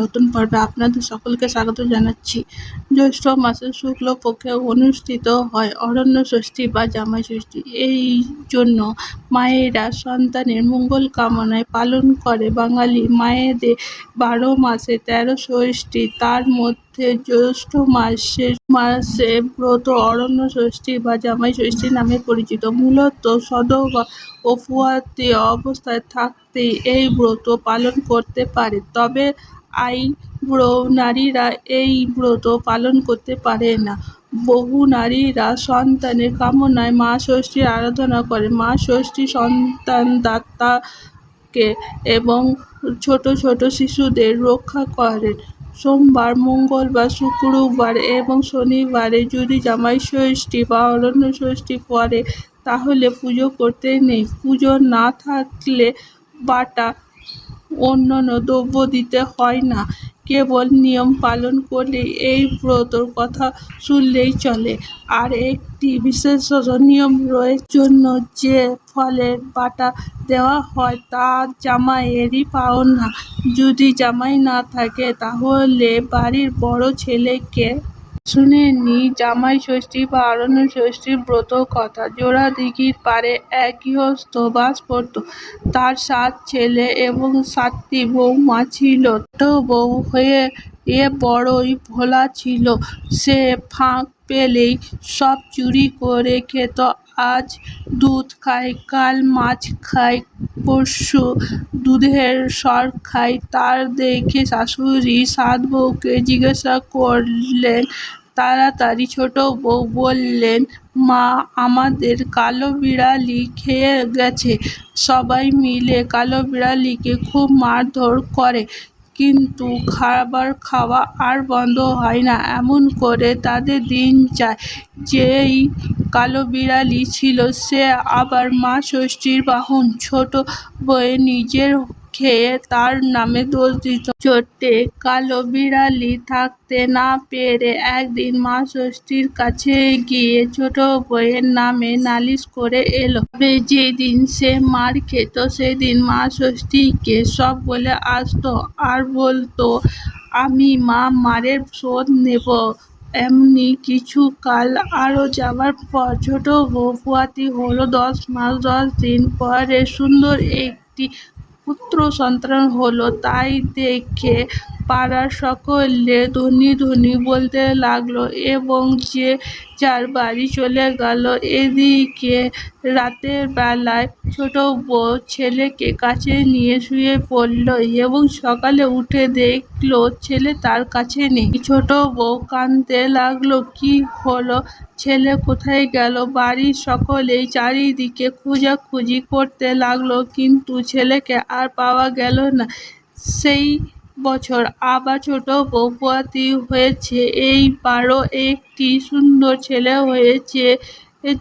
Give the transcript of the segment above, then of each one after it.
নতুন পর্বে আপনাদের সকলকে স্বাগত জানাচ্ছি। জ্যৈষ্ঠ মাসের শুক্ল পক্ষে অনুষ্ঠিত হয় অরণ্য ষষ্ঠী বা জামাই ষষ্ঠী। এই জন্য মায়েরা সন্তানের মঙ্গল কামনায় পালন করে বাঙালি মায়েদের বারো মাসে তেরো ষষ্ঠী। তার মধ্যে জ্যৈষ্ঠ মাসের মাসে ব্রত অরণ্য ষষ্ঠী বা জামাই ষষ্ঠী নামে পরিচিত। মূলত সদবা ও ফুয়াতি অবস্থায় থাকতেই এই ব্রত পালন করতে পারে। তবে আইবুড়ো নারীরা এই ব্রত পালন করতে পারে না। বহু নারীরা সন্তানের কামনায় মা ষষ্ঠীর আরাধনা করে। মা ষষ্ঠী সন্তানদাতাকে এবং ছোট ছোট শিশুদের রক্ষা করেন। সোমবার, মঙ্গলবার, শুক্রবার এবং শনিবারে যদি জামাই ষষ্ঠী বা অরণ্য ষষ্ঠী পরে তাহলে পুজো করতে নেই। পুজো না থাকলে বাটা অন্যান্য দ্রব্য দিতে হয় না। কেবল নিয়ম পালন করলে এই ব্রতর কথা শুনলেই চলে। আর একটি বিশেষ নিয়ম রয়েছে জন্য যে ফলের বাটা দেওয়া হয় তা জামাইয়েরই পাওনা। যদি জামাই না থাকে, তাহলে বাড়ির বড় ছেলেকে শুনে নি জামাই ষষ্ঠী বা অরণ্য ষষ্ঠীর ব্রত কথা জোড়াদিঘির পাড়ে এক গৃহস্থ বাস করত। তার সাত ছেলে এবং সাতটি বৌমা ছিল। ছোট বউ হয়ে এ বড়ই ভোলা ছিল। সে ফাঁক পেলেই সব চুরি করে খেত। আজ দুধ খায়, কাল মাছ খায় পরশু দুধের সর খায়, তার দেখে শাশুড়ি সাত বউকে জিজ্ঞাসা করলেন, তাড়াতাড়ি ছোট বউ বললেন, মা, আমাদের কালো বিড়ালি খেয়ে গেছে। সবাই মিলে কালো বিড়ালিকে খুব মারধর করে। কিন্তু খাবার খাওয়া আর বন্ধ হয় না। এমন করে তাদের দিন যায়। যেই কালো বিড়ালি ছিল, সে আবার মা ষষ্ঠীর বাহন, ছোট বউয়ের নিজের খেয়ে তার নামে দোষ দিত চোটে কালো বিড়ালি থাকতে না পেরে একদিন মা ষষ্ঠীর কাছে গিয়ে ছোট বইয়ের নামে নালিশ করে এলো। তবে যেদিন সে মার খেত, সেদিন মা ষষ্ঠীকে সব বলে আসতো। আর বলতো, আমি মা মারের শোধ নেব। এমনি কিছু কাল আরও যাবার পর ছোট বউ ফুয়াতি হলো। দশ মাস, দশ দিন পরে সুন্দর একটি পুত্র সন্তান হলো তাই দেখে পাড়ার সকলে ধনী ধনী বলতে লাগল এবং যে যার বাড়ি চলে গেল এদিকে রাতের বেলায় ছোট বউ ছেলেকে কাছে নিয়ে শুয়ে পড়ল এবং সকালে উঠে দেখল ছেলে তার কাছে নেই। ছোট বউ কাঁদতে লাগল, কি হলো? ছেলে কোথায় গেল? বাড়ির সকলেই চারিদিকে খোঁজাখুঁজি করতে লাগল, কিন্তু ছেলেকে আর পাওয়া গেল না। সেই বছর, আবার ছোট পোয়াতি হয়েছে। এইবারও একটি সুন্দর ছেলে হয়েছে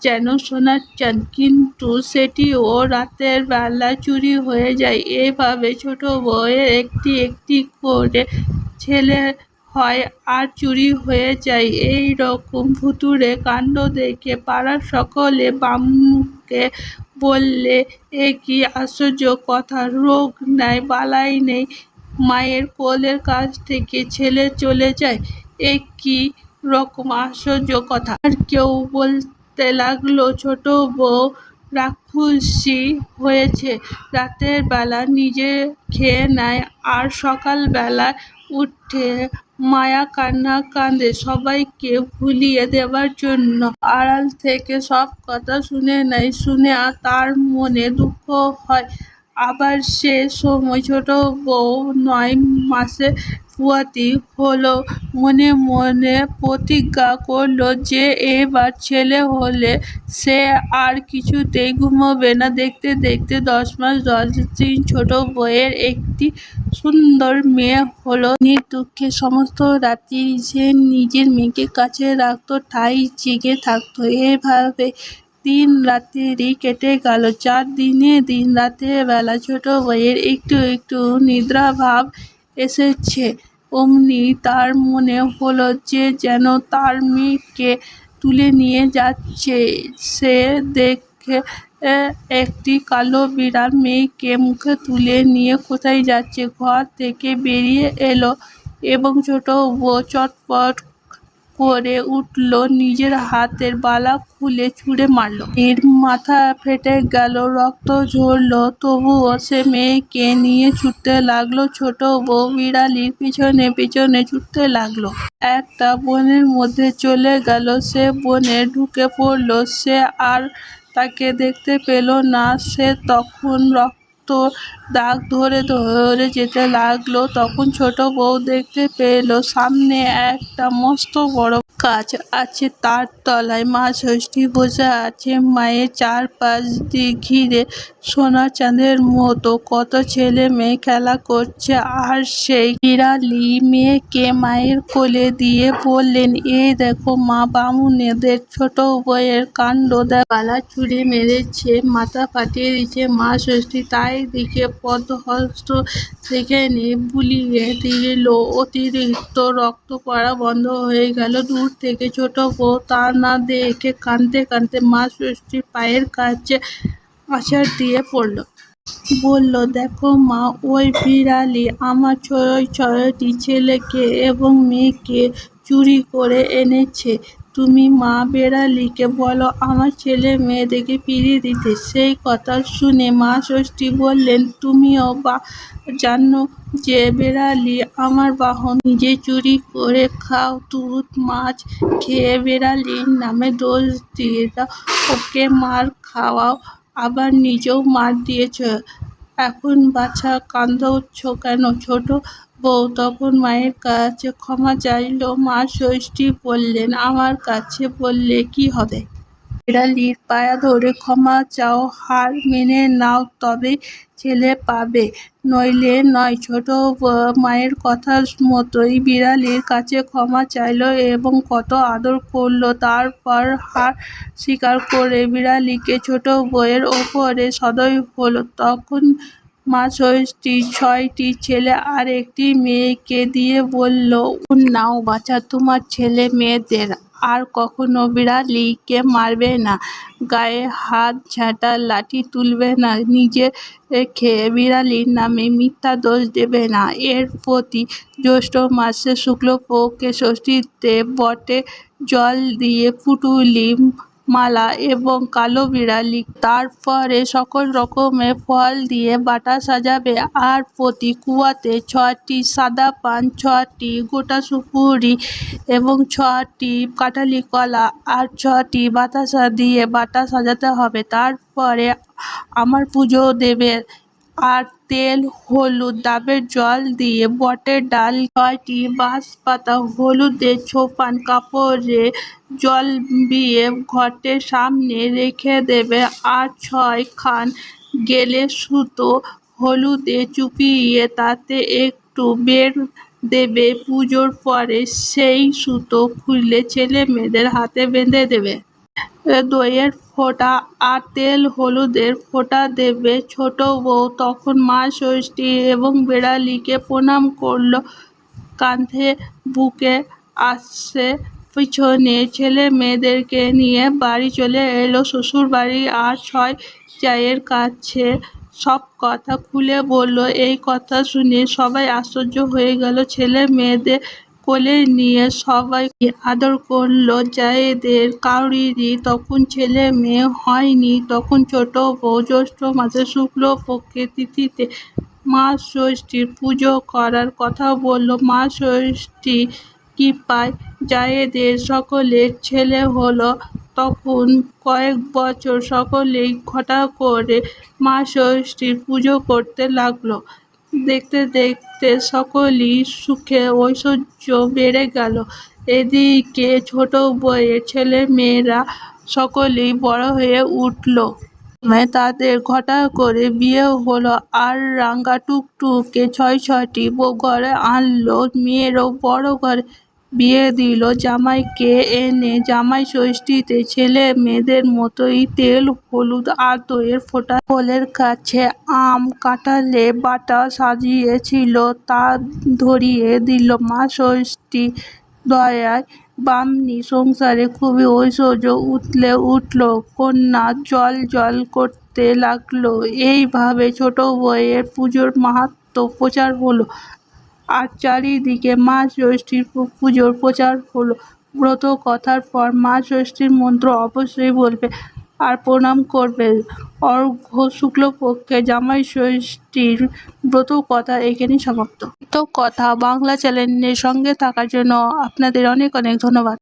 যেন সোনার চান কিন্তু সেটিও রাতের বেলা চুরি হয়ে যায়। এভাবে ছোট বউয়ের একটি একটি করে ছেলে হয় আর চুরি হয়ে যায়। এই রকম ভুতুড়ে কাণ্ড দেখে পাড়ার সকলে বামুনকে বললে, এ কি আশ্চর্য কথা, রোগ নাই, বালাই নেই। মায়ের কোলের কাছ থেকে ছেলে চলে যায়, এ কি রকম আশ্চর্য কথা। আর কেউ বলতে লাগল, ছোট বউ রাক্ষসী হয়েছে, রাতের বেলা নিজে খেয়ে নেয় আর সকাল বেলায় উঠে মায়া কান্না কাঁদে সবাইকে ভুলিয়ে দেবার জন্য। আড়াল থেকে সব কথা শুনে নেয়, শুনে তার মনে দুঃখ হয়। আবার সে সময় ছোট বউ নয় মাসে পুয়াতি হলো। মনে মনে প্রতিজ্ঞা করল যে এবার ছেলে হলে সে আর কিছুতেই ঘুমোবে না। দেখতে দেখতে দশ মাস দশ দিন ছোট বউয়ের একটি সুন্দর মেয়ে হলো। নির্দুঃখে সমস্ত রাত্রি সে নিজের মেয়েকে কাছে রাখতো, ঠাই জেগে থাকতো। এভাবে দিন রাত্রি কেটে গেল। চার দিনে দিন রাতের বেলা ছোট বউয়ের একটু একটু নিদ্রাভাব এসেছে। অমনি তার মনে হলো যে যেন তার মেয়েকে তুলে নিয়ে যাচ্ছে। সে দেখে একটি কালো বিড়াল মেয়েকে মুখে তুলে নিয়ে কোথায় যাচ্ছে? ঘর থেকে বেরিয়ে এলো এবং ছোট বউ চটপট করে উঠল, নিজের হাতের বালা খুলে ছুঁড়ে মারল। এর মাথা ফেটে গেল, রক্ত ঝরল তবুও সে মেয়েকে নিয়ে ছুটতে লাগল। ছোট বউ বিড়ালির পিছনে পিছনে ছুটতে লাগল। একটা বনের মধ্যে চলে গেল, সে বনে ঢুকে পড়ল। সে আর তাকে দেখতে পেল না, সে তখন রক্ত দাগ ধরে ধরে যেতে লাগল। তখন ছোট বউ দেখতে পেল সামনে একটা মস্ত বড় গাছ আছে। তার তলায় মা ষষ্ঠী বসে আছে। মায়ের চারপাশ দিয়ে ঘিরে সোনা চাঁদের মতো কত ছেলে মেয়ে খেলা করছে। আর সেই বিড়ালি মেয়েকে মায়ের কোলে দিয়ে বললেন এই দেখো মা বামুনেদের ছোট বইয়ের কাণ্ড দেখ। গলা চুড়ে মেরেছে, মাথা ফাটিয়ে দিচ্ছে মা ষষ্ঠী, তাই দিকে পদহস্ত সেখানে বুলিয়ে দিল অতিরিক্ত রক্ত পড়া বন্ধ হয়ে গেল। দূর থেকে ছোট বউ তা না দেখে কাঁদতে কাঁদতে মা ষষ্ঠীর পায়ের কাছে আছাড় দিয়ে পড়ল। বলল, দেখো মা, ওই বিড়ালি আমার ছয় ছয়টি ছেলেকে এবং মেয়েকে চুরি করে এনেছে। তুমি মা বেড়ালিকে বলো, আমার ছেলে মেয়েদেরকে ফিরিয়ে দিতে। সেই কথা শুনে মা ষষ্ঠী বললেন, তুমিও বা, জানো যে বেড়ালি, আমার বাহন নিজে চুরি করে খাও। দুধ মাছ খেয়ে বেড়ালির নামে দোষ দিয়ে দাও। ওকে মার খাওয়াও, আবার নিজেও মার দিয়েছ। এখন বাছা কাঁদছ কেন? ছোট বউ তখন মায়ের কাছে ক্ষমা চাইল। মা ষষ্ঠী বললেন, আমার কাছে বললে কি হবে? বিড়ালির পায়া ধরে ক্ষমা চাও, হার মেনে নাও, তবে ছেলে পাবে। নইলে নয়, ছোট মায়ের কথা মতোই বিড়ালির কাছে ক্ষমা চাইলো এবং কত আদর করল। তারপর হার স্বীকার করে বিড়ালিকে ছোট বউয়ের ওপরে সদয় হলো। তখন মা ষষ্ঠী, ছয়টি ছেলে আর একটি মেয়েকে দিয়ে বলল নাও বাছা তোমার ছেলে মেয়েদের। আর কখনো বিড়ালিকে মারবে না। গায়ে হাত ঝাঁটা লাঠি তুলবে না। নিজে খেয়ে বিড়ালির নামে মিথ্যা দোষ দেবে না। এর প্রতি জ্যৈষ্ঠ মাসে শুক্লপক্ষে ষষ্ঠীতে বটে জল দিয়ে পুটুলি মালা এবং কালো বিড়ালি। তারপরে সকল রকমের ফল দিয়ে বাটা সাজাবে। আর প্রতি কুয়াতে ছটি সাদা পান ছটি গোটা সুপুরি এবং ছটি কাঁঠালি কলা আর ছটি বাতাসা দিয়ে বাটা সাজাতে হবে। তারপরে আমার পুজো দেবে। আর তেল, হলুদ, ডাবের জল দিয়ে বটের ডাল, ছয়টি বাঁশ পাতা হলুদে ছোপান কাপড়ে জল দিয়ে ঘটের সামনে রেখে দেবে। আর ছয় খান গেলে সুতো হলুদে চুপিয়ে তাতে একটু বের দেবে। পুজোর পরে সেই সুতো খুলে ছেলে মেয়েদের হাতে বেঁধে দেবে। দইয়ের ফোঁটা, আর তেল হলুদের ফোঁটা দেবে ছোট বউ। তখন মা ষষ্ঠী এবং বেড়ালিকে প্রণাম করল। কাঁধে বুকে আসছে পিছনে ছেলে মেয়েদেরকে নিয়ে বাড়ি চলে এলো। শ্বশুর বাড়ি আর ছয় চায়ের কাছে সব কথা খুলে বলল। এই কথা শুনে সবাই আশ্চর্য হয়ে গেল। ছেলে মেয়েদের কোলে নিয়ে সবাই আদর করল। জায়েদের কাউরিরই তখন ছেলে মেয়ে হয়নি। তখন ছোট বউ, জ্যৈষ্ঠ মাসে শুক্ল পক্ষে তিথিতে মা ষষ্ঠীর পুজো করার কথা বলল। মা ষষ্ঠী কি পায়? জায়েদের সকলের ছেলে হলো। তখন কয়েক বছর সকলেই ঘটা করে মা ষষ্ঠীর পুজো করতে লাগল। দেখতে দেখতে সকলই সুখে ঐশ্বর্য বেড়ে গেল। এদিকে ছোট বইয়ের ছেলে মেয়েরা সকলেই বড় হয়ে উঠল। তাদের ঘটা করে বিয়ে হলো আর রাঙ্গা টুকটুকে ছয় ছয়টি বউ ঘরে আনলো। মেয়েরও বড় ঘরে বিয়ে দিল। জামাইকে এনে জামাই ষষ্ঠীতে ছেলে মেয়েদের মতোই তেল, হলুদ আর দইয়ের ফোঁটা কোলের কাছে আম কাঁঠালে বাটা সাজিয়েছিল, তা ধরিয়ে দিল মা ষষ্ঠী দয়ায়। বামনি সংসারে খুবই ঐশ্বর্য, উতলে উঠল, কন্যা জল জল করতে লাগল। এইভাবে ছোট বইয়ের পুজোর মাহাত্ম্য প্রচার হলো। আর চারিদিকে মা ষষ্ঠীর পুজোর প্রচার হলো। ব্রত কথার পর মা ষষ্ঠীর মন্ত্র অবশ্যই বলবে আর প্রণাম করবে। অর্ঘ শুক্লপক্ষে জামাই ষষ্ঠীর ব্রত কথা এখানেই সমাপ্ত। তো কথা বাংলা চ্যানেলের সঙ্গে থাকার জন্য আপনাদের অনেক অনেক ধন্যবাদ।